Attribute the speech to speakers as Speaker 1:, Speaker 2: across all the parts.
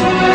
Speaker 1: Bir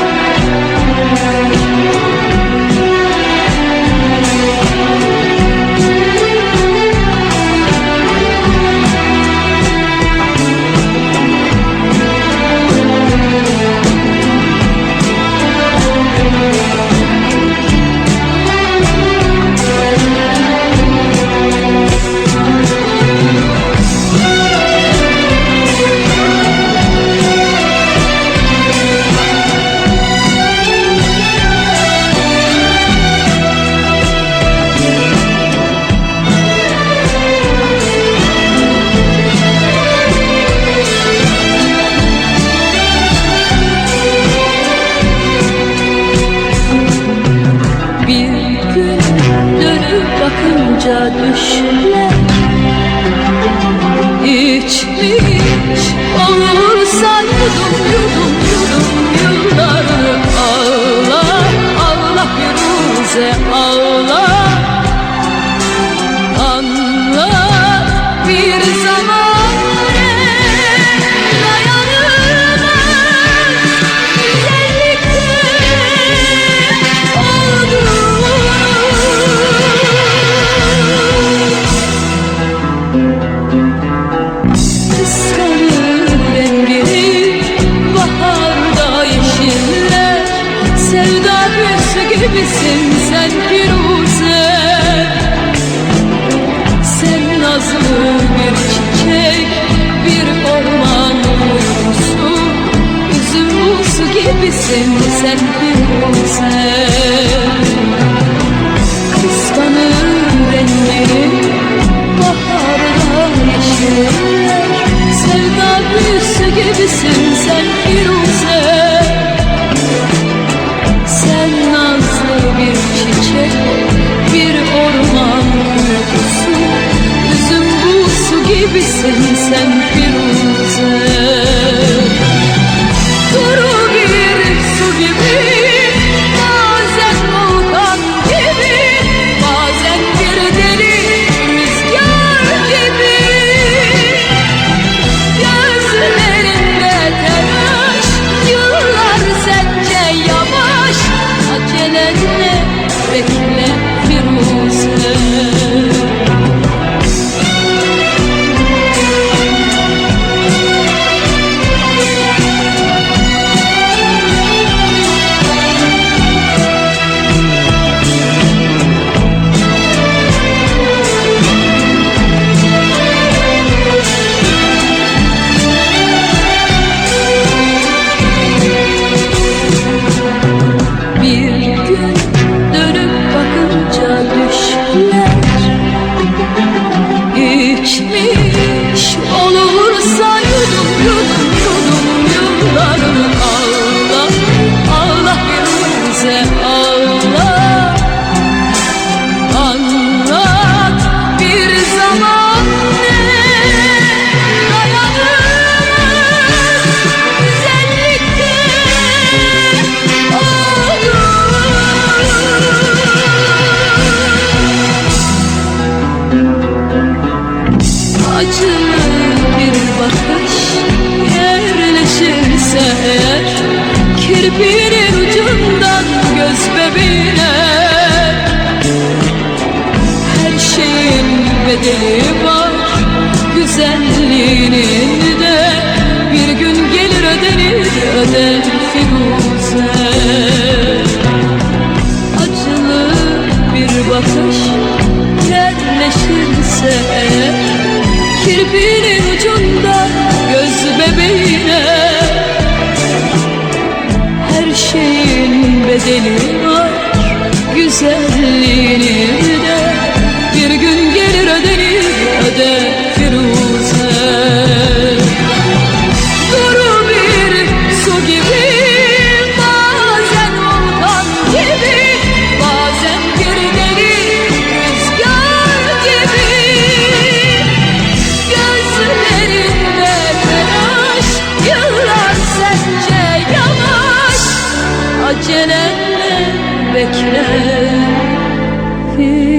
Speaker 1: bakınca düşler İçmiş olursa yudum yudum yudum yıllarını Allah Allah Firuze Allah sen Firuze Sen nazlı bir çiçek bir orman uykusu Üzüm gibisin. Sen Firuze gibisin sen Firuze Acılı bir bakış. Yerleşirse eğer Kirpinin ucundan göz bebeğine. Her şeyin bedeli var Güzelliğinin de. Bir gün gelir ödenir öder Firuze. Acılı bir bakış yerleşirse şeyin Acelenle bekle. Firuze